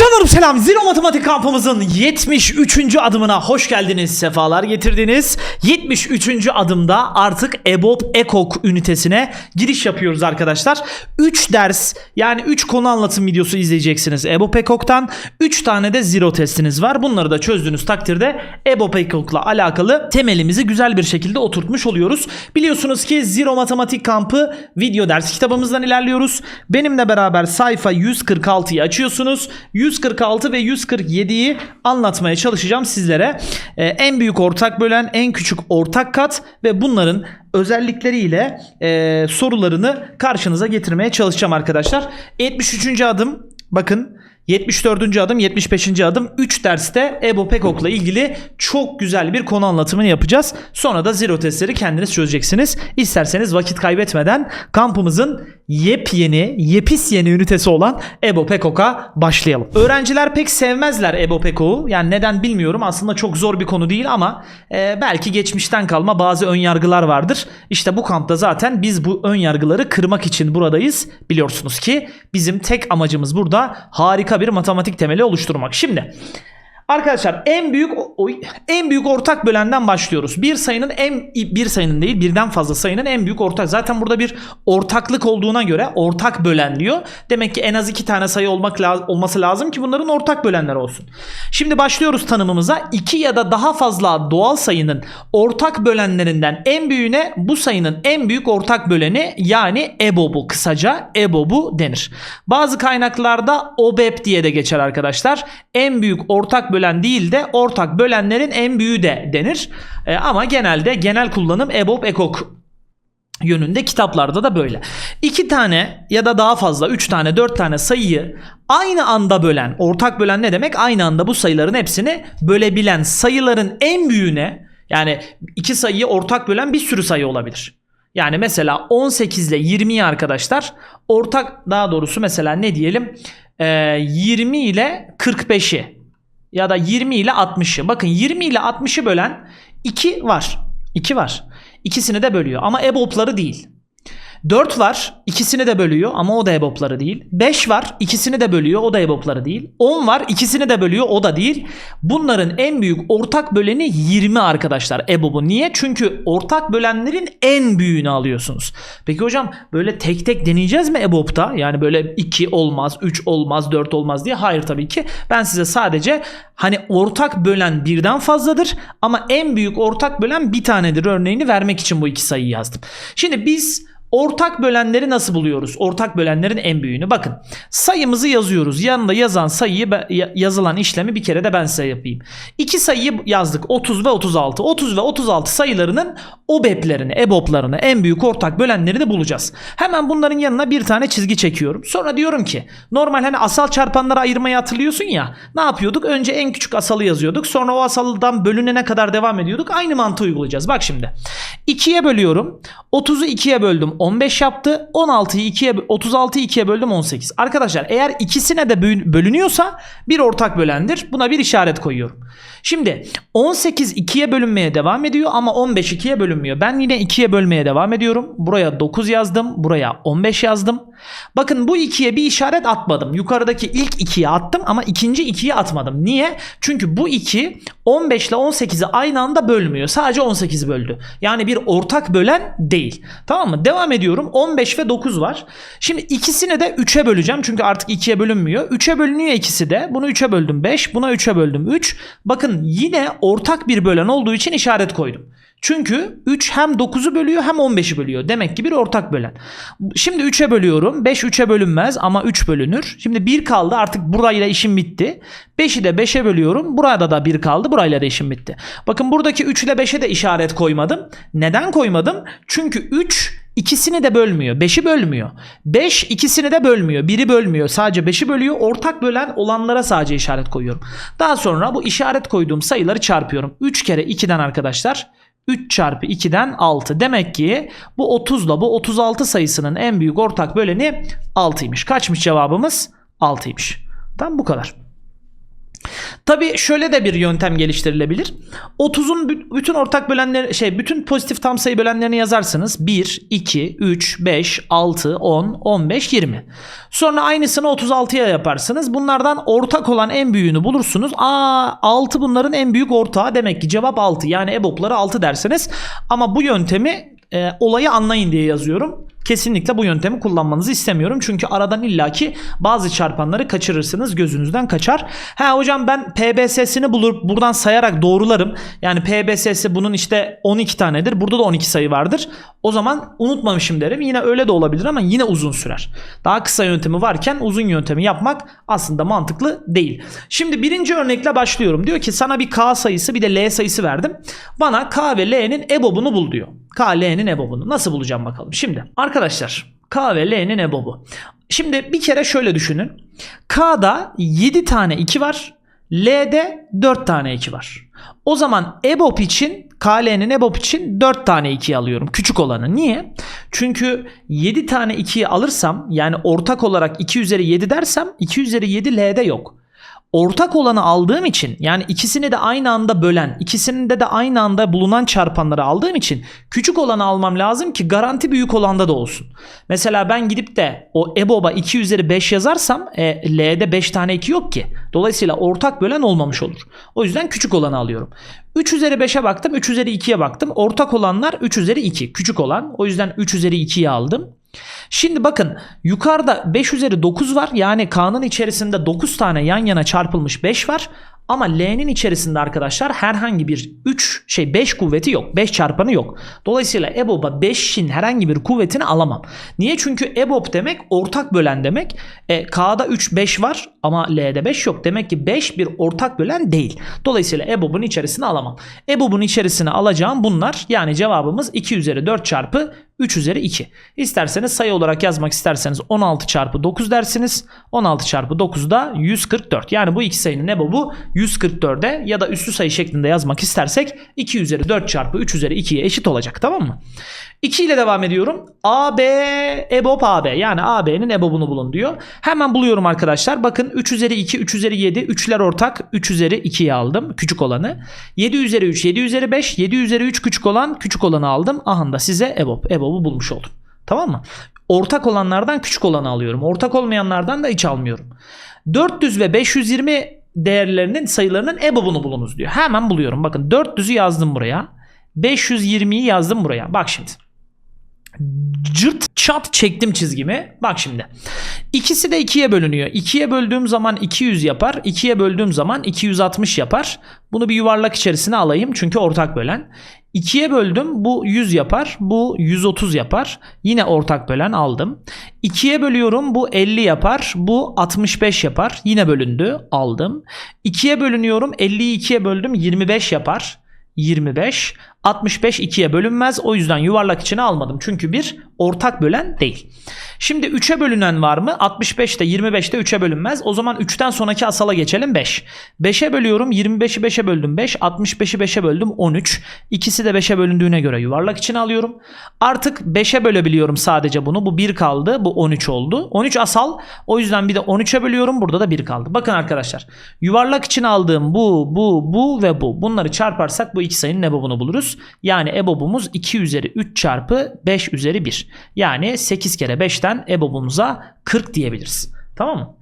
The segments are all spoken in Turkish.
Canlarım selam. Zero Matematik kampımızın 73. adımına hoş geldiniz. Sefalar getirdiniz. 73. adımda artık EBOB EKOK ünitesine giriş yapıyoruz arkadaşlar. 3 ders yani 3 konu anlatım videosu izleyeceksiniz EBOB EKOK'tan. 3 tane de zero testiniz var. Bunları da çözdüğünüz takdirde EBOB EKOK'la alakalı temelimizi güzel bir şekilde oturtmuş oluyoruz. Biliyorsunuz ki Zero Matematik kampı video ders kitabımızdan ilerliyoruz. Benimle beraber sayfa 146'yı açıyorsunuz. 146 ve 147'yi anlatmaya çalışacağım sizlere. Ee, en büyük ortak bölen, en küçük ortak kat ve bunların özellikleriyle e, sorularını karşınıza getirmeye çalışacağım arkadaşlar. 73. adım bakın 74. adım, 75. adım 3 derste Ebo Pekok'la ilgili çok güzel bir konu anlatımını yapacağız. Sonra da zero testleri kendiniz çözeceksiniz. İsterseniz vakit kaybetmeden kampımızın yepyeni, yepis yeni ünitesi olan Ebo Pekok'a başlayalım. Öğrenciler pek sevmezler Ebo Pekok'u. Yani neden bilmiyorum. Aslında çok zor bir konu değil ama e, belki geçmişten kalma bazı ön yargılar vardır. İşte bu kampta zaten biz bu ön yargıları kırmak için buradayız. Biliyorsunuz ki bizim tek amacımız burada harika bir matematik temeli oluşturmak. Şimdi Arkadaşlar en büyük en büyük ortak bölenden başlıyoruz. Bir sayının en bir sayının değil birden fazla sayının en büyük ortak. Zaten burada bir ortaklık olduğuna göre ortak bölen diyor. Demek ki en az iki tane sayı olmak olması lazım ki bunların ortak bölenler olsun. Şimdi başlıyoruz tanımımıza. İki ya da daha fazla doğal sayının ortak bölenlerinden en büyüğüne bu sayının en büyük ortak böleni yani EBOB'u kısaca EBOB'u denir. Bazı kaynaklarda OBEP diye de geçer arkadaşlar. En büyük ortak bölen değil de ortak bölenlerin en büyüğü de denir. E, ama genelde genel kullanım EBOB EKOK yönünde kitaplarda da böyle. İki tane ya da daha fazla üç tane dört tane sayıyı aynı anda bölen ortak bölen ne demek? Aynı anda bu sayıların hepsini bölebilen sayıların en büyüğüne yani iki sayıyı ortak bölen bir sürü sayı olabilir. Yani mesela 18 ile 20'yi arkadaşlar ortak daha doğrusu mesela ne diyelim Ee, 20 ile 45'i ya da 20 ile 60'ı. Bakın 20 ile 60'ı bölen 2 var. 2 var. İkisini de bölüyor ama EBOB'ları değil. 4 var, ikisini de bölüyor ama o da EBOB'ları değil. 5 var, ikisini de bölüyor, o da EBOB'ları değil. 10 var, ikisini de bölüyor, o da değil. Bunların en büyük ortak böleni 20 arkadaşlar EBOB'u. Niye? Çünkü ortak bölenlerin en büyüğünü alıyorsunuz. Peki hocam böyle tek tek deneyeceğiz mi EBOB'da? Yani böyle 2 olmaz, 3 olmaz, 4 olmaz diye. Hayır tabii ki. Ben size sadece hani ortak bölen birden fazladır ama en büyük ortak bölen bir tanedir örneğini vermek için bu iki sayıyı yazdım. Şimdi biz Ortak bölenleri nasıl buluyoruz? Ortak bölenlerin en büyüğünü. Bakın sayımızı yazıyoruz. Yanında yazan sayıyı yazılan işlemi bir kere de ben size yapayım. İki sayıyı yazdık 30 ve 36. 30 ve 36 sayılarının OBEP'lerini, EBOB'larını en büyük ortak bölenlerini bulacağız. Hemen bunların yanına bir tane çizgi çekiyorum. Sonra diyorum ki normal hani asal çarpanlara ayırmayı hatırlıyorsun ya. Ne yapıyorduk? Önce en küçük asalı yazıyorduk. Sonra o asaldan bölünene kadar devam ediyorduk. Aynı mantığı uygulayacağız. Bak şimdi. 2'ye bölüyorum. 30'u 2'ye böldüm 15 yaptı. 16'yı 2'ye 36'yı 2'ye böldüm 18. Arkadaşlar eğer ikisine de böl- bölünüyorsa bir ortak bölendir. Buna bir işaret koyuyorum. Şimdi 18 2'ye bölünmeye devam ediyor ama 15 2'ye bölünmüyor. Ben yine 2'ye bölmeye devam ediyorum. Buraya 9 yazdım. Buraya 15 yazdım. Bakın bu 2'ye bir işaret atmadım. Yukarıdaki ilk 2'ye attım ama ikinci 2'ye atmadım. Niye? Çünkü bu 2 15 ile 18'i aynı anda bölmüyor. Sadece 18'i böldü. Yani bir ortak bölen değil. Tamam mı? Devam ediyorum. 15 ve 9 var. Şimdi ikisini de 3'e böleceğim. Çünkü artık 2'ye bölünmüyor. 3'e bölünüyor ikisi de. Bunu 3'e böldüm 5. Buna 3'e böldüm 3. Bakın yine ortak bir bölen olduğu için işaret koydum. Çünkü 3 hem 9'u bölüyor hem 15'i bölüyor. Demek ki bir ortak bölen. Şimdi 3'e bölüyorum. 5 3'e bölünmez ama 3 bölünür. Şimdi 1 kaldı artık burayla işim bitti. 5'i de 5'e bölüyorum. Burada da 1 kaldı. Burayla da işim bitti. Bakın buradaki 3 ile 5'e de işaret koymadım. Neden koymadım? Çünkü 3 ikisini de bölmüyor. 5'i bölmüyor. 5 ikisini de bölmüyor. 1'i bölmüyor. Sadece 5'i bölüyor. Ortak bölen olanlara sadece işaret koyuyorum. Daha sonra bu işaret koyduğum sayıları çarpıyorum. 3 kere 2'den arkadaşlar 3 çarpı 2'den 6. Demek ki bu 30 ile bu 36 sayısının en büyük ortak böleni 6'ymış. Kaçmış cevabımız? 6'ymış. Tam bu kadar. Tabii şöyle de bir yöntem geliştirilebilir. 30'un bü- bütün ortak bölenleri şey bütün pozitif tam sayı bölenlerini yazarsınız. 1, 2, 3, 5, 6, 10, 15, 20. Sonra aynısını 36'ya yaparsınız. Bunlardan ortak olan en büyüğünü bulursunuz. Aa 6 bunların en büyük ortağı demek ki cevap 6. Yani EBOB'ları 6 dersiniz. Ama bu yöntemi e, olayı anlayın diye yazıyorum. Kesinlikle bu yöntemi kullanmanızı istemiyorum. Çünkü aradan illaki bazı çarpanları kaçırırsınız. Gözünüzden kaçar. Ha hocam ben PBS'sini bulur buradan sayarak doğrularım. Yani PBS'si bunun işte 12 tanedir. Burada da 12 sayı vardır. O zaman unutmamışım derim. Yine öyle de olabilir ama yine uzun sürer. Daha kısa yöntemi varken uzun yöntemi yapmak aslında mantıklı değil. Şimdi birinci örnekle başlıyorum. Diyor ki sana bir K sayısı bir de L sayısı verdim. Bana K ve L'nin EBOB'unu bul diyor. K, L'nin EBOB'unu. Nasıl bulacağım bakalım. Şimdi K ve L'nin EBOB'u. Şimdi bir kere şöyle düşünün. K'da 7 tane 2 var. L'de 4 tane 2 var. O zaman EBOB için KL'nin EBOB için 4 tane 2'yi alıyorum. Küçük olanı. Niye? Çünkü 7 tane 2'yi alırsam yani ortak olarak 2 üzeri 7 dersem 2 üzeri 7 L'de yok. Ortak olanı aldığım için yani ikisini de aynı anda bölen, ikisinde de aynı anda bulunan çarpanları aldığım için küçük olanı almam lazım ki garanti büyük olanda da olsun. Mesela ben gidip de o EBOB'a 2 üzeri 5 yazarsam e, L'de 5 tane 2 yok ki. Dolayısıyla ortak bölen olmamış olur. O yüzden küçük olanı alıyorum. 3 üzeri 5'e baktım, 3 üzeri 2'ye baktım. Ortak olanlar 3 üzeri 2. Küçük olan. O yüzden 3 üzeri 2'yi aldım. Şimdi bakın yukarıda 5 üzeri 9 var. Yani K'nın içerisinde 9 tane yan yana çarpılmış 5 var. Ama L'nin içerisinde arkadaşlar herhangi bir 3 şey 5 kuvveti yok. 5 çarpanı yok. Dolayısıyla EBOB'a 5'in herhangi bir kuvvetini alamam. Niye? Çünkü EBOB demek ortak bölen demek. E, K'da 3 5 var ama L'de 5 yok. Demek ki 5 bir ortak bölen değil. Dolayısıyla EBOB'un içerisine alamam. EBOB'un içerisine alacağım bunlar. Yani cevabımız 2 üzeri 4 çarpı 3 üzeri 2. İsterseniz sayı olarak yazmak isterseniz 16 çarpı 9 dersiniz. 16 çarpı 9 da 144. Yani bu iki sayının EBOB'u 144'e ya da üslü sayı şeklinde yazmak istersek 2 üzeri 4 çarpı 3 üzeri 2'ye eşit olacak tamam mı? 2 ile devam ediyorum. AB EBOB AB yani AB'nin EBOB'unu bulun diyor. Hemen buluyorum arkadaşlar. Bakın 3 üzeri 2 3 üzeri 7 3'ler ortak 3 üzeri 2'yi aldım küçük olanı. 7 üzeri 3 7 üzeri 5 7 üzeri 3 küçük olan küçük olanı aldım. Aha da size EBOB EBOB'u bulmuş oldum. Tamam mı? Ortak olanlardan küçük olanı alıyorum. Ortak olmayanlardan da hiç almıyorum. 400 ve 520 değerlerinin sayılarının EBOB'unu bulunuz diyor. Hemen buluyorum. Bakın 400'ü yazdım buraya. 520'yi yazdım buraya. Bak şimdi. Cırt çat çektim çizgimi. Bak şimdi. İkisi de 2'ye bölünüyor. 2'ye böldüğüm zaman 200 yapar. 2'ye böldüğüm zaman 260 yapar. Bunu bir yuvarlak içerisine alayım çünkü ortak bölen. 2'ye böldüm bu 100 yapar. Bu 130 yapar. Yine ortak bölen aldım. 2'ye bölüyorum bu 50 yapar. Bu 65 yapar. Yine bölündü aldım. 2'ye bölünüyorum 50'yi 2'ye böldüm 25 yapar. 25. 65 2'ye bölünmez. O yüzden yuvarlak içine almadım. Çünkü bir ortak bölen değil. Şimdi 3'e bölünen var mı? 65 de 25 de 3'e bölünmez. O zaman 3'ten sonraki asala geçelim 5. 5'e bölüyorum. 25'i 5'e böldüm 5. 65'i 5'e böldüm 13. İkisi de 5'e bölündüğüne göre yuvarlak içine alıyorum. Artık 5'e bölebiliyorum sadece bunu. Bu 1 kaldı. Bu 13 oldu. 13 asal. O yüzden bir de 13'e bölüyorum. Burada da 1 kaldı. Bakın arkadaşlar. Yuvarlak içine aldığım bu, bu, bu ve bu. Bunları çarparsak bu iki sayının EBOB'unu buluruz. Yani EBOB'umuz 2 üzeri 3 çarpı 5 üzeri 1. Yani 8 kere 5'ten EBOB'umuza 40 diyebiliriz. Tamam mı?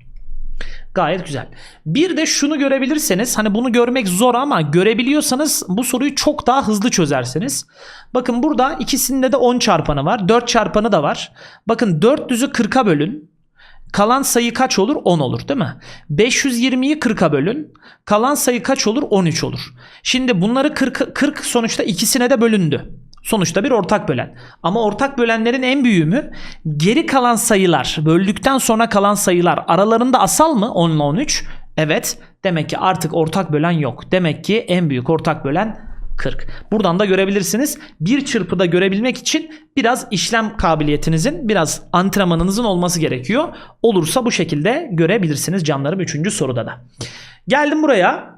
Gayet güzel. Bir de şunu görebilirseniz hani bunu görmek zor ama görebiliyorsanız bu soruyu çok daha hızlı çözersiniz. Bakın burada ikisinde de 10 çarpanı var. 4 çarpanı da var. Bakın 400'ü 40'a bölün. Kalan sayı kaç olur? 10 olur değil mi? 520'yi 40'a bölün. Kalan sayı kaç olur? 13 olur. Şimdi bunları 40, 40 sonuçta ikisine de bölündü. Sonuçta bir ortak bölen. Ama ortak bölenlerin en büyüğü mü? Geri kalan sayılar, böldükten sonra kalan sayılar aralarında asal mı 10 ile 13? Evet. Demek ki artık ortak bölen yok. Demek ki en büyük ortak bölen 40. Buradan da görebilirsiniz. Bir çırpıda görebilmek için biraz işlem kabiliyetinizin, biraz antrenmanınızın olması gerekiyor. Olursa bu şekilde görebilirsiniz canlarım 3. soruda da. Geldim buraya.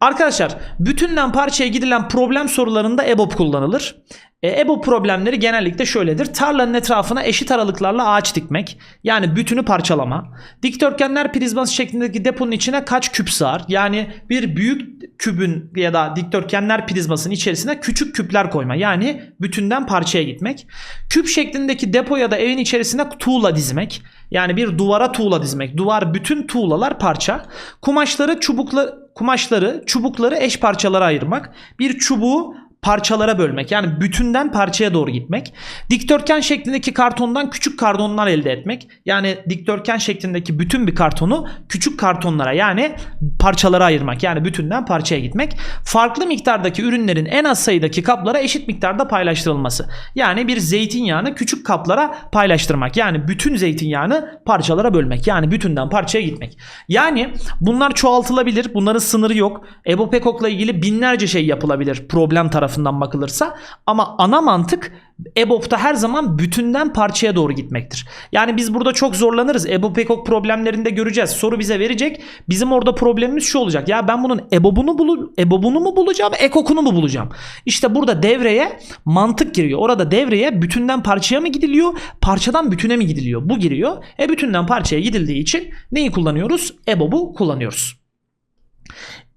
Arkadaşlar bütünden parçaya gidilen problem sorularında EBOB kullanılır. E, EBOB problemleri genellikle şöyledir. Tarlanın etrafına eşit aralıklarla ağaç dikmek. Yani bütünü parçalama. Dikdörtgenler prizması şeklindeki deponun içine kaç küp sığar? Yani bir büyük kübün ya da dikdörtgenler prizmasının içerisine küçük küpler koyma. Yani bütünden parçaya gitmek. Küp şeklindeki depo ya da evin içerisine tuğla dizmek. Yani bir duvara tuğla dizmek. Duvar bütün tuğlalar parça. Kumaşları çubukla kumaşları çubukları eş parçalara ayırmak. Bir çubuğu parçalara bölmek. Yani bütünden parçaya doğru gitmek. Dikdörtgen şeklindeki kartondan küçük kartonlar elde etmek. Yani dikdörtgen şeklindeki bütün bir kartonu küçük kartonlara yani parçalara ayırmak. Yani bütünden parçaya gitmek. Farklı miktardaki ürünlerin en az sayıdaki kaplara eşit miktarda paylaştırılması. Yani bir zeytinyağını küçük kaplara paylaştırmak. Yani bütün zeytinyağını parçalara bölmek. Yani bütünden parçaya gitmek. Yani bunlar çoğaltılabilir. Bunların sınırı yok. Ebo Pekok'la ilgili binlerce şey yapılabilir problem tarafından bakılırsa. Ama ana mantık EBOB'da her zaman bütünden parçaya doğru gitmektir. Yani biz burada çok zorlanırız. EBOB Pekok problemlerinde göreceğiz. Soru bize verecek. Bizim orada problemimiz şu olacak. Ya ben bunun EBOB'unu bulu EBOB'unu mu bulacağım, EKOK'unu mu bulacağım? İşte burada devreye mantık giriyor. Orada devreye bütünden parçaya mı gidiliyor, parçadan bütüne mi gidiliyor? Bu giriyor. E bütünden parçaya gidildiği için neyi kullanıyoruz? EBOB'u kullanıyoruz.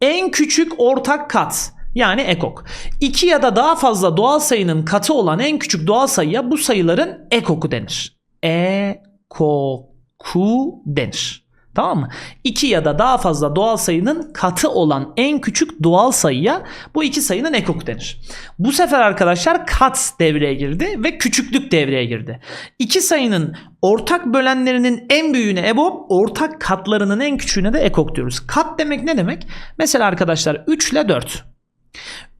En küçük ortak kat yani ekok. 2 ya da daha fazla doğal sayının katı olan en küçük doğal sayıya bu sayıların ekoku denir. Ekoku denir. Tamam mı? 2 ya da daha fazla doğal sayının katı olan en küçük doğal sayıya bu iki sayının ekoku denir. Bu sefer arkadaşlar kat devreye girdi ve küçüklük devreye girdi. İki sayının ortak bölenlerinin en büyüğüne EBOB, ortak katlarının en küçüğüne de ekok diyoruz. Kat demek ne demek? Mesela arkadaşlar 3 ile 4.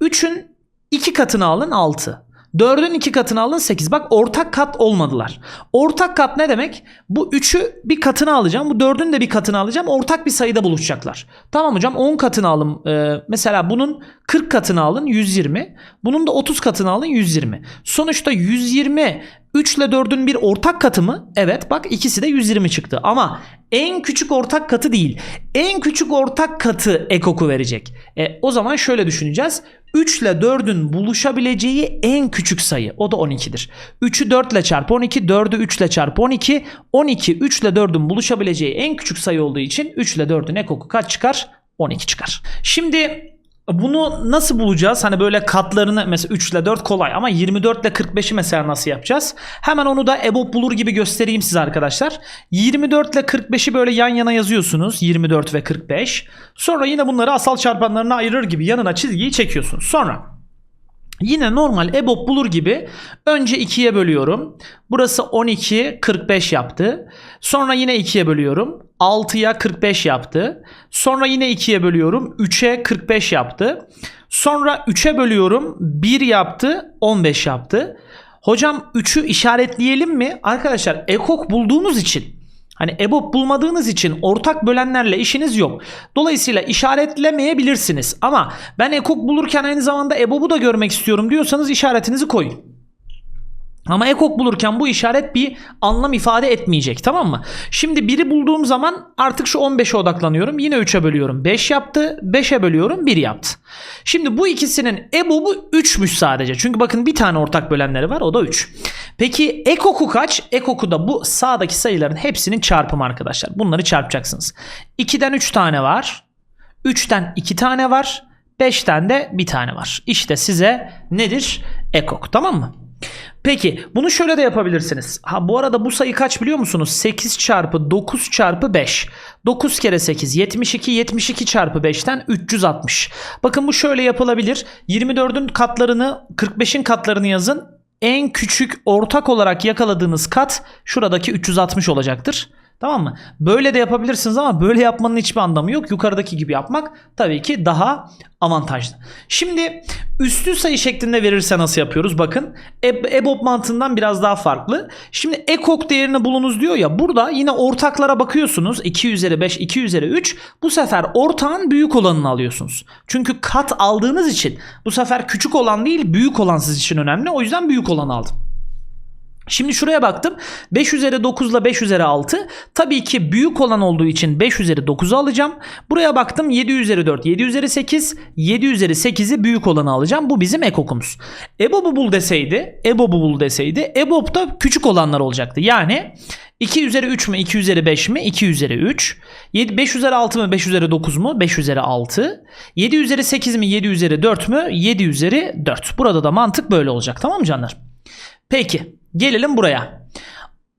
3'ün 2 katını alın 6. 4'ün 2 katını alın 8. Bak ortak kat olmadılar. Ortak kat ne demek? Bu 3'ü bir katını alacağım. Bu 4'ün de bir katını alacağım. Ortak bir sayıda buluşacaklar. Tamam hocam 10 katını alın. Ee, mesela bunun 40 katını alın 120. Bunun da 30 katını alın 120. Sonuçta 120 3 ile 4'ün bir ortak katı mı? Evet bak ikisi de 120 çıktı. Ama en küçük ortak katı değil. En küçük ortak katı ekoku verecek. E, o zaman şöyle düşüneceğiz. 3 ile 4'ün buluşabileceği en küçük sayı. O da 12'dir. 3'ü 4 ile çarp 12, 4'ü 3 ile çarp 12. 12 3 ile 4'ün buluşabileceği en küçük sayı olduğu için 3 ile 4'ün ekoku kaç çıkar? 12 çıkar. Şimdi bunu nasıl bulacağız? Hani böyle katlarını mesela 3 ile 4 kolay ama 24 ile 45'i mesela nasıl yapacağız? Hemen onu da EBOB bulur gibi göstereyim size arkadaşlar. 24 ile 45'i böyle yan yana yazıyorsunuz. 24 ve 45. Sonra yine bunları asal çarpanlarına ayırır gibi yanına çizgiyi çekiyorsunuz. Sonra Yine normal EBOB bulur gibi önce 2'ye bölüyorum. Burası 12 45 yaptı. Sonra yine 2'ye bölüyorum. 6'ya 45 yaptı. Sonra yine 2'ye bölüyorum. 3'e 45 yaptı. Sonra 3'e bölüyorum. 1 yaptı. 15 yaptı. Hocam 3'ü işaretleyelim mi? Arkadaşlar ekok bulduğunuz için Hani EBOB bulmadığınız için ortak bölenlerle işiniz yok. Dolayısıyla işaretlemeyebilirsiniz. Ama ben ekok bulurken aynı zamanda EBOB'u da görmek istiyorum diyorsanız işaretinizi koyun. Ama ekok bulurken bu işaret bir anlam ifade etmeyecek tamam mı? Şimdi biri bulduğum zaman artık şu 15'e odaklanıyorum. Yine 3'e bölüyorum. 5 yaptı. 5'e bölüyorum. 1 yaptı. Şimdi bu ikisinin EBOB'u 3'müş sadece. Çünkü bakın bir tane ortak bölenleri var. O da 3. Peki ekoku kaç? Ekoku da bu sağdaki sayıların hepsinin çarpımı arkadaşlar. Bunları çarpacaksınız. 2'den 3 tane var. 3'ten 2 tane var. 5'ten de bir tane var. İşte size nedir? Ekok tamam mı? Peki bunu şöyle de yapabilirsiniz. Ha bu arada bu sayı kaç biliyor musunuz? 8 çarpı 9 çarpı 5. 9 kere 8 72 72 çarpı 5'ten 360. Bakın bu şöyle yapılabilir. 24'ün katlarını 45'in katlarını yazın. En küçük ortak olarak yakaladığınız kat şuradaki 360 olacaktır. Tamam mı? Böyle de yapabilirsiniz ama böyle yapmanın hiçbir anlamı yok. Yukarıdaki gibi yapmak tabii ki daha avantajlı. Şimdi üstü sayı şeklinde verirse nasıl yapıyoruz? Bakın EBOB mantığından biraz daha farklı. Şimdi ekok değerini bulunuz diyor ya burada yine ortaklara bakıyorsunuz. 2 üzeri 5, 2 üzeri 3. Bu sefer ortağın büyük olanını alıyorsunuz. Çünkü kat aldığınız için bu sefer küçük olan değil büyük olan siz için önemli. O yüzden büyük olanı aldım. Şimdi şuraya baktım. 5 üzeri 9 ile 5 üzeri 6. Tabii ki büyük olan olduğu için 5 üzeri 9'u alacağım. Buraya baktım 7 üzeri 4, 7 üzeri 8. 7 üzeri 8'i büyük olanı alacağım. Bu bizim ekokumuz. EBOB'u bul deseydi, EBOB'u bul deseydi, EBOB da küçük olanlar olacaktı. Yani 2 üzeri 3 mü, 2 üzeri 5 mi? 2 üzeri 3. 7, 5 üzeri 6 mı, 5 üzeri 9 mu? 5 üzeri 6. 7 üzeri 8 mi, 7 üzeri 4 mü? 7 üzeri 4. Burada da mantık böyle olacak. Tamam mı canlar? Peki gelelim buraya.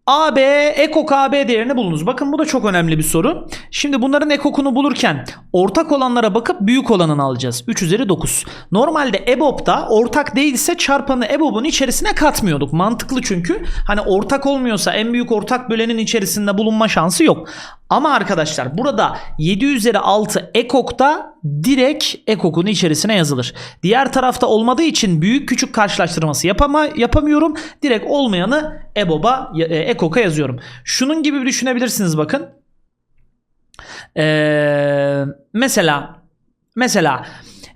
AB, ekok AB değerini bulunuz. Bakın bu da çok önemli bir soru. Şimdi bunların ekokunu bulurken ortak olanlara bakıp büyük olanını alacağız. 3 üzeri 9. Normalde EBOB'da ortak değilse çarpanı EBOB'un içerisine katmıyorduk. Mantıklı çünkü. Hani ortak olmuyorsa en büyük ortak bölenin içerisinde bulunma şansı yok. Ama arkadaşlar burada 7 üzeri 6 ekokta direkt ekokun içerisine yazılır. Diğer tarafta olmadığı için büyük küçük karşılaştırması yapama, yapamıyorum. Direkt olmayanı EBOB'a e, ekoka yazıyorum. Şunun gibi düşünebilirsiniz bakın. Ee, mesela mesela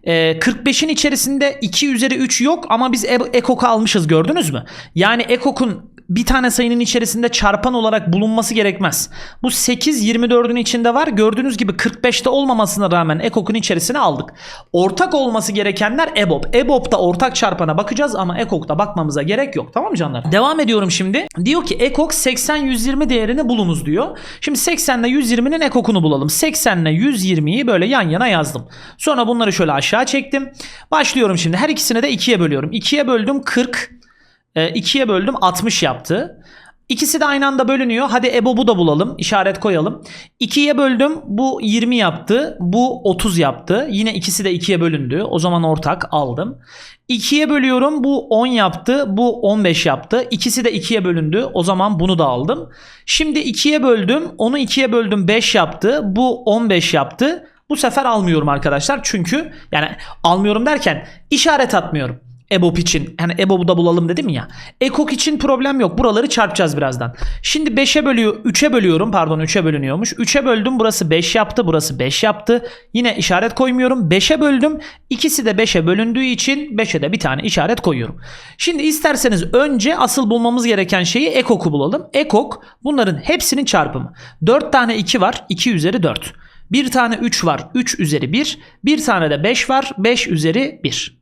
e, 45'in içerisinde 2 üzeri 3 yok ama biz e- ekok'u almışız gördünüz mü? Yani ekok'un bir tane sayının içerisinde çarpan olarak bulunması gerekmez. Bu 8 24'ün içinde var. Gördüğünüz gibi 45'te olmamasına rağmen ekok'un içerisine aldık. Ortak olması gerekenler EBOB. EBOB'da ortak çarpana bakacağız ama ekok'ta bakmamıza gerek yok. Tamam mı canlar? Devam ediyorum şimdi. Diyor ki ekok 80 120 değerini bulunuz diyor. Şimdi 80 ile 120'nin ekokunu bulalım. 80 ile 120'yi böyle yan yana yazdım. Sonra bunları şöyle aşağı çektim. Başlıyorum şimdi. Her ikisini de 2'ye bölüyorum. 2'ye böldüm 40. 2'ye böldüm 60 yaptı. İkisi de aynı anda bölünüyor. Hadi EBOB'u da bulalım. İşaret koyalım. 2'ye böldüm. Bu 20 yaptı. Bu 30 yaptı. Yine ikisi de 2'ye bölündü. O zaman ortak aldım. 2'ye bölüyorum. Bu 10 yaptı. Bu 15 yaptı. İkisi de 2'ye bölündü. O zaman bunu da aldım. Şimdi 2'ye böldüm. Onu 2'ye böldüm. 5 yaptı. Bu 15 yaptı. Bu sefer almıyorum arkadaşlar. Çünkü yani almıyorum derken işaret atmıyorum. EBOB için hani EBOB'u da bulalım dedim ya. Ekok için problem yok. Buraları çarpacağız birazdan. Şimdi 5'e bölüyor 3'e bölüyorum. Pardon 3'e bölünüyormuş. 3'e böldüm. Burası 5 yaptı. Burası 5 yaptı. Yine işaret koymuyorum. 5'e böldüm. İkisi de 5'e bölündüğü için 5'e de bir tane işaret koyuyorum. Şimdi isterseniz önce asıl bulmamız gereken şeyi ekok'u bulalım. Ekok bunların hepsinin çarpımı. 4 tane 2 var. 2 üzeri 4. Bir tane 3 var. 3 üzeri 1. Bir tane de 5 var. 5 üzeri 1.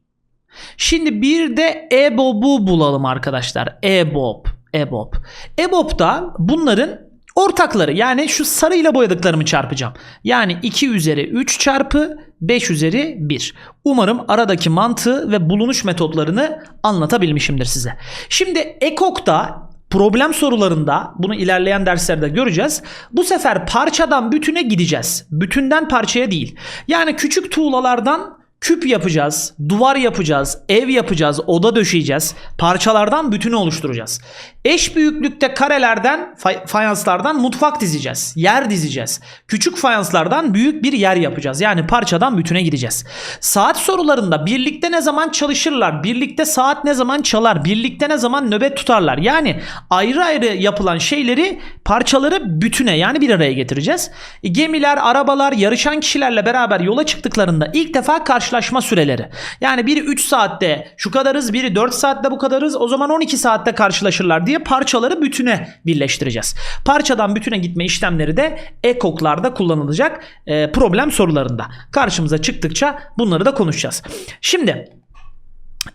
Şimdi bir de EBOB'u bulalım arkadaşlar. EBOB. EBOB. EBOB'da bunların ortakları yani şu sarıyla boyadıklarımı çarpacağım. Yani 2 üzeri 3 çarpı 5 üzeri 1. Umarım aradaki mantığı ve bulunuş metotlarını anlatabilmişimdir size. Şimdi EKOK'ta problem sorularında bunu ilerleyen derslerde göreceğiz. Bu sefer parçadan bütüne gideceğiz. Bütünden parçaya değil. Yani küçük tuğlalardan küp yapacağız, duvar yapacağız, ev yapacağız, oda döşeyeceğiz. Parçalardan bütünü oluşturacağız. Eş büyüklükte karelerden, fay- fayanslardan mutfak dizeceğiz. Yer dizeceğiz. Küçük fayanslardan büyük bir yer yapacağız. Yani parçadan bütüne gideceğiz. Saat sorularında birlikte ne zaman çalışırlar? Birlikte saat ne zaman çalar? Birlikte ne zaman nöbet tutarlar? Yani ayrı ayrı yapılan şeyleri parçaları bütüne yani bir araya getireceğiz. Gemiler, arabalar, yarışan kişilerle beraber yola çıktıklarında ilk defa karşılaşma süreleri. Yani biri 3 saatte şu kadarız, biri 4 saatte bu kadarız. O zaman 12 saatte karşılaşırlar diye parçaları bütüne birleştireceğiz. Parçadan bütüne gitme işlemleri de ekoklarda kullanılacak e, problem sorularında. Karşımıza çıktıkça bunları da konuşacağız. Şimdi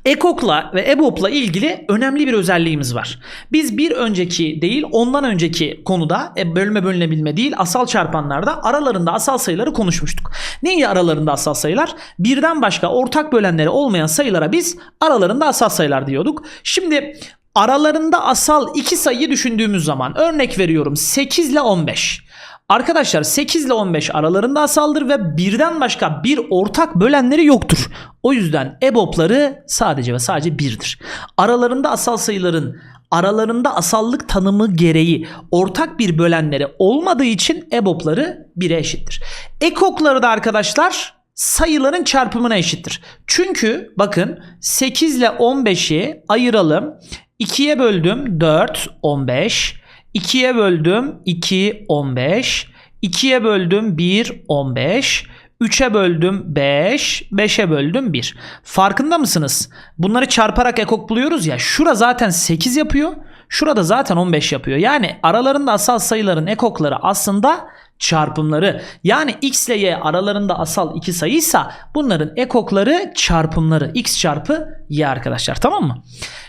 Ekok'la ve EBOB'la ilgili önemli bir özelliğimiz var. Biz bir önceki değil ondan önceki konuda e, bölme bölünebilme değil asal çarpanlarda aralarında asal sayıları konuşmuştuk. Neyi aralarında asal sayılar? Birden başka ortak bölenleri olmayan sayılara biz aralarında asal sayılar diyorduk. Şimdi aralarında asal iki sayıyı düşündüğümüz zaman örnek veriyorum 8 ile 15. Arkadaşlar 8 ile 15 aralarında asaldır ve birden başka bir ortak bölenleri yoktur. O yüzden EBOB'ları sadece ve sadece 1'dir. Aralarında asal sayıların aralarında asallık tanımı gereği ortak bir bölenleri olmadığı için EBOB'ları 1'e eşittir. Ekokları da arkadaşlar sayıların çarpımına eşittir. Çünkü bakın 8 ile 15'i ayıralım. 2'ye böldüm 4 15. 2'ye böldüm 2 15. 2'ye böldüm 1 15. 3'e böldüm 5, 5'e böldüm 1. Farkında mısınız? Bunları çarparak ekok buluyoruz ya. Şura zaten 8 yapıyor. Şurada zaten 15 yapıyor. Yani aralarında asal sayıların ekokları aslında çarpımları. Yani x ile y aralarında asal iki sayıysa bunların ekokları çarpımları. x çarpı y arkadaşlar tamam mı?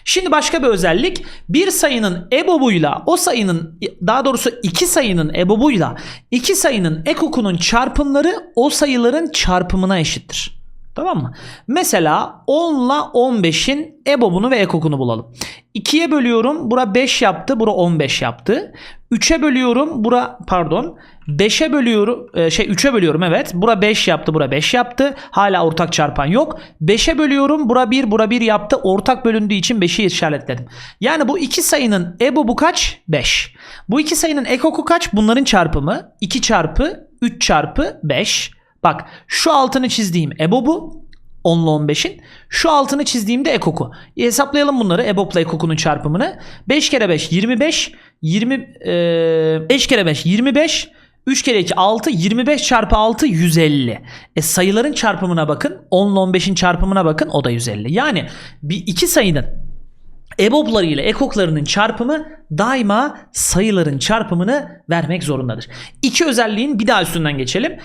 Şimdi başka bir özellik bir sayının ebobuyla o sayının daha doğrusu iki sayının ebobuyla iki sayının ekokunun çarpımları o sayıların çarpımına eşittir. Tamam mı? Mesela 10 ile 15'in ebobunu ve ekokunu bulalım. 2'ye bölüyorum. Bura 5 yaptı. Bura 15 yaptı. 3'e bölüyorum. Bura pardon. 5'e bölüyorum. e, Şey 3'e bölüyorum evet. Bura 5 yaptı. Bura 5 yaptı. Hala ortak çarpan yok. 5'e bölüyorum. Bura 1. Bura 1 yaptı. Ortak bölündüğü için 5'i işaretledim. Yani bu iki sayının ebobu kaç? 5. Bu iki sayının ekoku kaç? Bunların çarpımı 2 çarpı 3 çarpı 5. Bak şu altını çizdiğim ebobu 10 ile 15'in. Şu altını çizdiğimde ekoku. E, hesaplayalım bunları. Ebop'la ekokunun çarpımını. 5 kere 5 25. 20 e, 5 kere 5 25. 3 kere 2 6 25 çarpı 6 150. E sayıların çarpımına bakın. 10 ile 15'in çarpımına bakın. O da 150. Yani bir iki sayının EBOB'ları ile ekoklarının çarpımı daima sayıların çarpımını vermek zorundadır. İki özelliğin bir daha üstünden geçelim.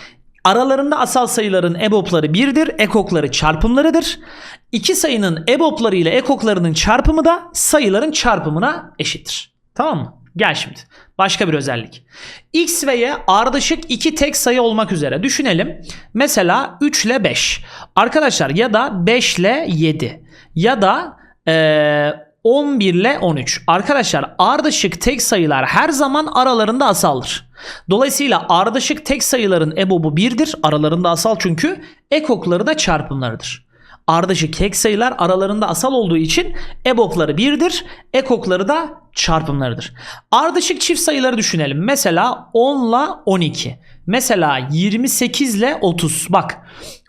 Aralarında asal sayıların EBOB'ları 1'dir, ekokları çarpımlarıdır. İki sayının EBOB'ları ile ekoklarının çarpımı da sayıların çarpımına eşittir. Tamam mı? Gel şimdi. Başka bir özellik. X ve Y ardışık iki tek sayı olmak üzere. Düşünelim. Mesela 3 ile 5. Arkadaşlar ya da 5 ile 7. Ya da eee 11 ile 13. Arkadaşlar ardışık tek sayılar her zaman aralarında asaldır. Dolayısıyla ardışık tek sayıların ebobu 1'dir. Aralarında asal çünkü ekokları da çarpımlarıdır. Ardışık tek sayılar aralarında asal olduğu için ebopları 1'dir. Ekokları da çarpımlarıdır. Ardışık çift sayıları düşünelim. Mesela 10 ile 12. Mesela 28 ile 30. Bak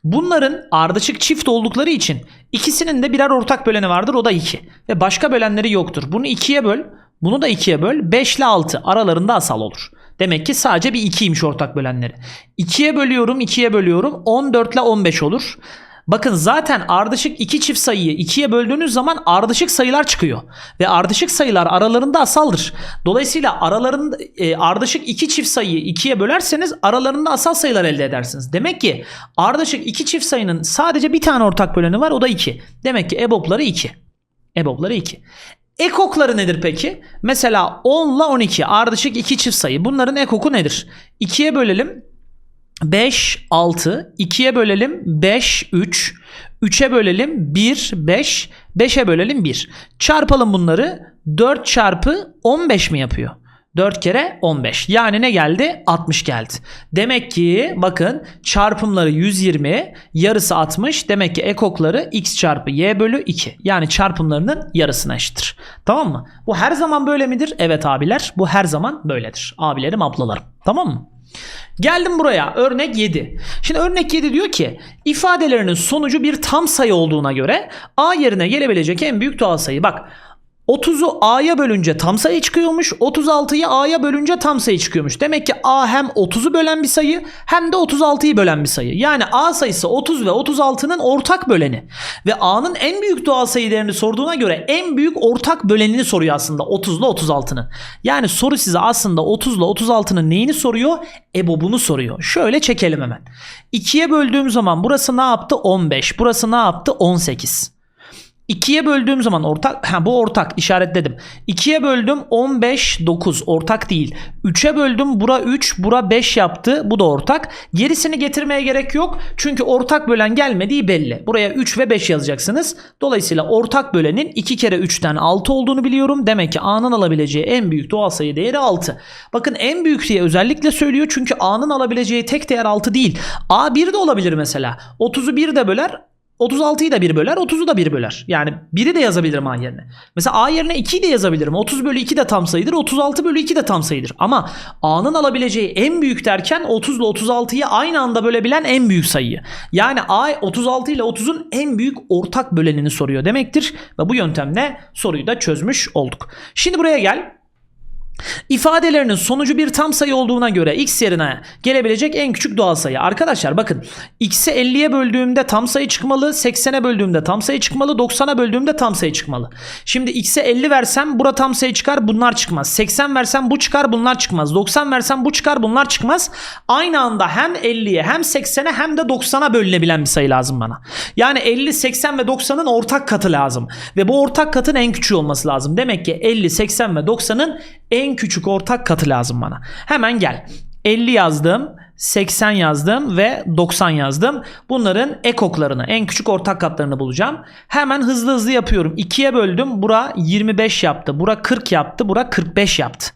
bunların ardışık çift oldukları için ikisinin de birer ortak böleni vardır. O da 2. Ve başka bölenleri yoktur. Bunu 2'ye böl. Bunu da 2'ye böl. 5 ile 6 aralarında asal olur. Demek ki sadece bir 2'ymiş ortak bölenleri. 2'ye bölüyorum 2'ye bölüyorum 14 ile 15 olur. Bakın zaten ardışık iki çift sayıyı ikiye böldüğünüz zaman ardışık sayılar çıkıyor. Ve ardışık sayılar aralarında asaldır. Dolayısıyla aralarında e, ardışık iki çift sayıyı ikiye bölerseniz aralarında asal sayılar elde edersiniz. Demek ki ardışık iki çift sayının sadece bir tane ortak böleni var o da 2. Demek ki EBOB'ları 2. EBOB'ları 2. Ekokları nedir peki? Mesela 10 ile 12 ardışık iki çift sayı. Bunların ekoku nedir? 2'ye bölelim 5, 6, 2'ye bölelim 5, 3, 3'e bölelim 1, 5, 5'e bölelim 1. Çarpalım bunları 4 çarpı 15 mi yapıyor? 4 kere 15. Yani ne geldi? 60 geldi. Demek ki bakın çarpımları 120, yarısı 60. Demek ki ekokları x çarpı y bölü 2. Yani çarpımlarının yarısına eşittir. Tamam mı? Bu her zaman böyle midir? Evet abiler. Bu her zaman böyledir. Abilerim ablalarım. Tamam mı? Geldim buraya örnek 7. Şimdi örnek 7 diyor ki ifadelerinin sonucu bir tam sayı olduğuna göre a yerine gelebilecek en büyük doğal sayı. Bak 30'u a'ya bölünce tam sayı çıkıyormuş. 36'yı a'ya bölünce tam sayı çıkıyormuş. Demek ki a hem 30'u bölen bir sayı hem de 36'yı bölen bir sayı. Yani a sayısı 30 ve 36'nın ortak böleni. Ve a'nın en büyük doğal sayı değerini sorduğuna göre en büyük ortak bölenini soruyor aslında 30 ile 36'nın. Yani soru size aslında 30 ile 36'nın neyini soruyor? EBOB'unu soruyor. Şöyle çekelim hemen. 2'ye böldüğüm zaman burası ne yaptı? 15. Burası ne yaptı? 18. 2'ye böldüğüm zaman ortak ha bu ortak işaretledim. 2'ye böldüm 15 9 ortak değil. 3'e böldüm bura 3 bura 5 yaptı. Bu da ortak. Gerisini getirmeye gerek yok. Çünkü ortak bölen gelmediği belli. Buraya 3 ve 5 yazacaksınız. Dolayısıyla ortak bölenin 2 kere 3'ten 6 olduğunu biliyorum. Demek ki A'nın alabileceği en büyük doğal sayı değeri 6. Bakın en büyük diye özellikle söylüyor. Çünkü A'nın alabileceği tek değer 6 değil. A 1 de olabilir mesela. 30'u 1 de böler 36'yı da 1 böler, 30'u da 1 böler. Yani 1'i de yazabilirim A yerine. Mesela A yerine 2'yi de yazabilirim. 30 bölü 2 de tam sayıdır. 36 bölü 2 de tam sayıdır. Ama A'nın alabileceği en büyük derken 30 ile 36'yı aynı anda bölebilen en büyük sayı. Yani A 36 ile 30'un en büyük ortak bölenini soruyor demektir. Ve bu yöntemle soruyu da çözmüş olduk. Şimdi buraya gel. İfadelerinin sonucu bir tam sayı olduğuna göre x yerine gelebilecek en küçük doğal sayı. Arkadaşlar bakın x'i 50'ye böldüğümde tam sayı çıkmalı, 80'e böldüğümde tam sayı çıkmalı, 90'a böldüğümde tam sayı çıkmalı. Şimdi x'e 50 versem bura tam sayı çıkar bunlar çıkmaz. 80 versem bu çıkar bunlar çıkmaz. 90 versem bu çıkar bunlar çıkmaz. Aynı anda hem 50'ye hem 80'e hem de 90'a bölünebilen bir sayı lazım bana. Yani 50, 80 ve 90'ın ortak katı lazım. Ve bu ortak katın en küçüğü olması lazım. Demek ki 50, 80 ve 90'ın en küçük ortak katı lazım bana. Hemen gel. 50 yazdım, 80 yazdım ve 90 yazdım. Bunların ekoklarını, en küçük ortak katlarını bulacağım. Hemen hızlı hızlı yapıyorum. 2'ye böldüm. Bura 25 yaptı. Bura 40 yaptı. Bura 45 yaptı.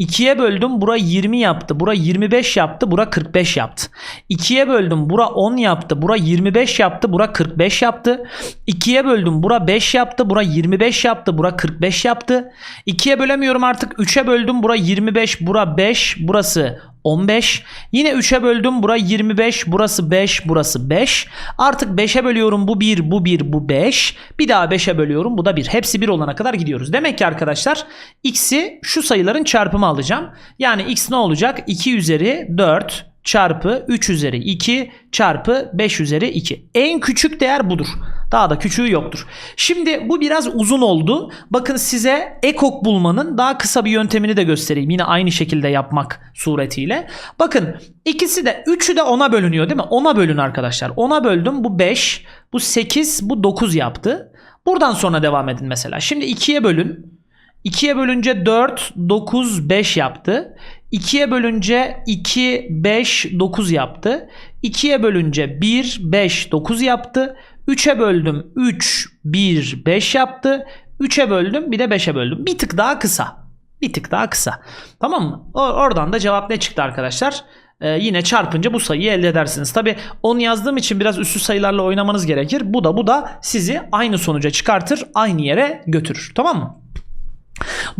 2'ye böldüm. Bura 20 yaptı. Bura 25 yaptı. Bura 45 yaptı. 2'ye böldüm. Bura 10 yaptı. Bura 25 yaptı. Bura 45 yaptı. 2'ye böldüm. Bura 5 yaptı. Bura 25 yaptı. Bura 45 yaptı. 2'ye bölemiyorum artık. 3'e böldüm. Bura 25. Bura 5. Burası 15. Yine 3'e böldüm. Bura 25. Burası 5. Burası 5. Artık 5'e bölüyorum. Bu 1. Bu 1. Bu 5. Bir daha 5'e bölüyorum. Bu da 1. Hepsi 1 olana kadar gidiyoruz. Demek ki arkadaşlar x'i şu sayıların çarpımı alacağım. Yani x ne olacak? 2 üzeri 4 çarpı 3 üzeri 2 çarpı 5 üzeri 2. En küçük değer budur. Daha da küçüğü yoktur. Şimdi bu biraz uzun oldu. Bakın size ekok bulmanın daha kısa bir yöntemini de göstereyim. Yine aynı şekilde yapmak suretiyle. Bakın ikisi de üçü de 10'a bölünüyor değil mi? 10'a bölün arkadaşlar. 10'a böldüm bu 5, bu 8, bu 9 yaptı. Buradan sonra devam edin mesela. Şimdi 2'ye bölün. 2'ye bölünce 4, 9, 5 yaptı. 2'ye bölünce 2, 5, 9 yaptı. 2'ye bölünce 1, 5, 9 yaptı. 3'e böldüm 3, 1, 5 yaptı. 3'e böldüm bir de 5'e böldüm. Bir tık daha kısa. Bir tık daha kısa. Tamam mı? Oradan da cevap ne çıktı arkadaşlar? Ee, yine çarpınca bu sayıyı elde edersiniz. Tabi 10 yazdığım için biraz üstü sayılarla oynamanız gerekir. Bu da bu da sizi aynı sonuca çıkartır, aynı yere götürür. Tamam mı?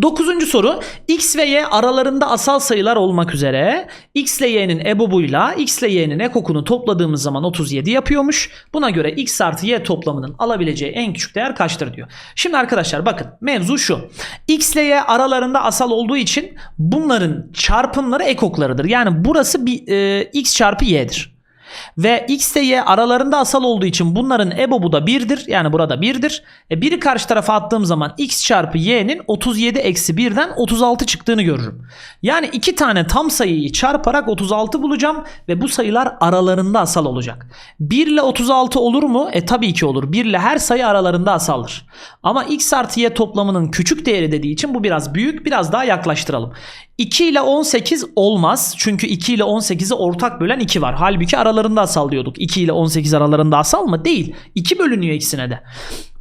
Dokuzuncu soru x ve y aralarında asal sayılar olmak üzere x ile y'nin ebobuyla x ile y'nin ekokunu topladığımız zaman 37 yapıyormuş. Buna göre x artı y toplamının alabileceği en küçük değer kaçtır diyor. Şimdi arkadaşlar bakın mevzu şu. x ile y aralarında asal olduğu için bunların çarpımları ekoklarıdır. Yani burası bir e, x çarpı y'dir. Ve x ile y aralarında asal olduğu için bunların ebobu da 1'dir. Yani burada 1'dir. E, biri karşı tarafa attığım zaman x çarpı y'nin 37 eksi 1'den 36 çıktığını görürüm. Yani iki tane tam sayıyı çarparak 36 bulacağım ve bu sayılar aralarında asal olacak. 1 ile 36 olur mu? E tabii ki olur. 1 ile her sayı aralarında asaldır. Ama x artı y toplamının küçük değeri dediği için bu biraz büyük. Biraz daha yaklaştıralım. 2 ile 18 olmaz. Çünkü 2 ile 18'i ortak bölen 2 var. Halbuki aralarında asal diyorduk. 2 ile 18 aralarında asal mı? Değil. 2 bölünüyor ikisine de.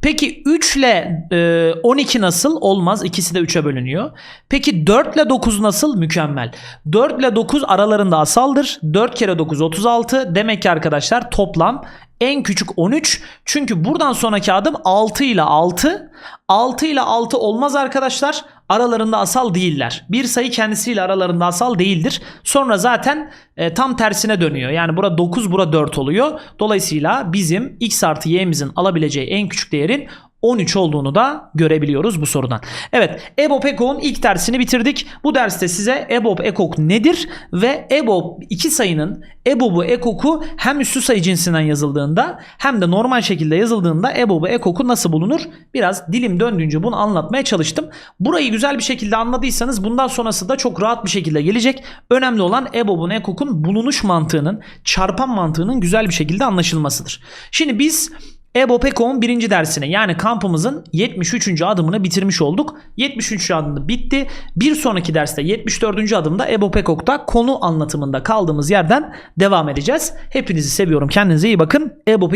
Peki 3 ile e, 12 nasıl? Olmaz. İkisi de 3'e bölünüyor. Peki 4 ile 9 nasıl? Mükemmel. 4 ile 9 aralarında asaldır. 4 kere 9 36. Demek ki arkadaşlar toplam en küçük 13. Çünkü buradan sonraki adım 6 ile 6. 6 ile 6 olmaz arkadaşlar. Aralarında asal değiller. Bir sayı kendisiyle aralarında asal değildir. Sonra zaten e, tam tersine dönüyor. Yani bura 9 bura 4 oluyor. Dolayısıyla bizim x artı y'mizin alabileceği en küçük değerin 13 olduğunu da görebiliyoruz bu sorudan. Evet EBOB EKOK'un ilk dersini bitirdik. Bu derste size EBOB EKOK nedir ve EBOB iki sayının EBOB'u EKOK'u hem üstü sayı cinsinden yazıldığında hem de normal şekilde yazıldığında EBOB'u EKOK'u nasıl bulunur? Biraz dilim döndüğünce bunu anlatmaya çalıştım. Burayı güzel bir şekilde anladıysanız bundan sonrası da çok rahat bir şekilde gelecek. Önemli olan EBOB'un EKOK'un bulunuş mantığının, çarpan mantığının güzel bir şekilde anlaşılmasıdır. Şimdi biz EBOB EKOK'un birinci dersine yani kampımızın 73. adımını bitirmiş olduk. 73. adımı bitti. Bir sonraki derste 74. adımda EBOB EKOK'ta konu anlatımında kaldığımız yerden devam edeceğiz. Hepinizi seviyorum. Kendinize iyi bakın. EBOB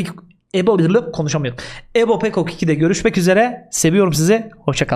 EBOB konuşamıyorum. EBOB EKOK 2'de görüşmek üzere. Seviyorum sizi. Hoşçakalın.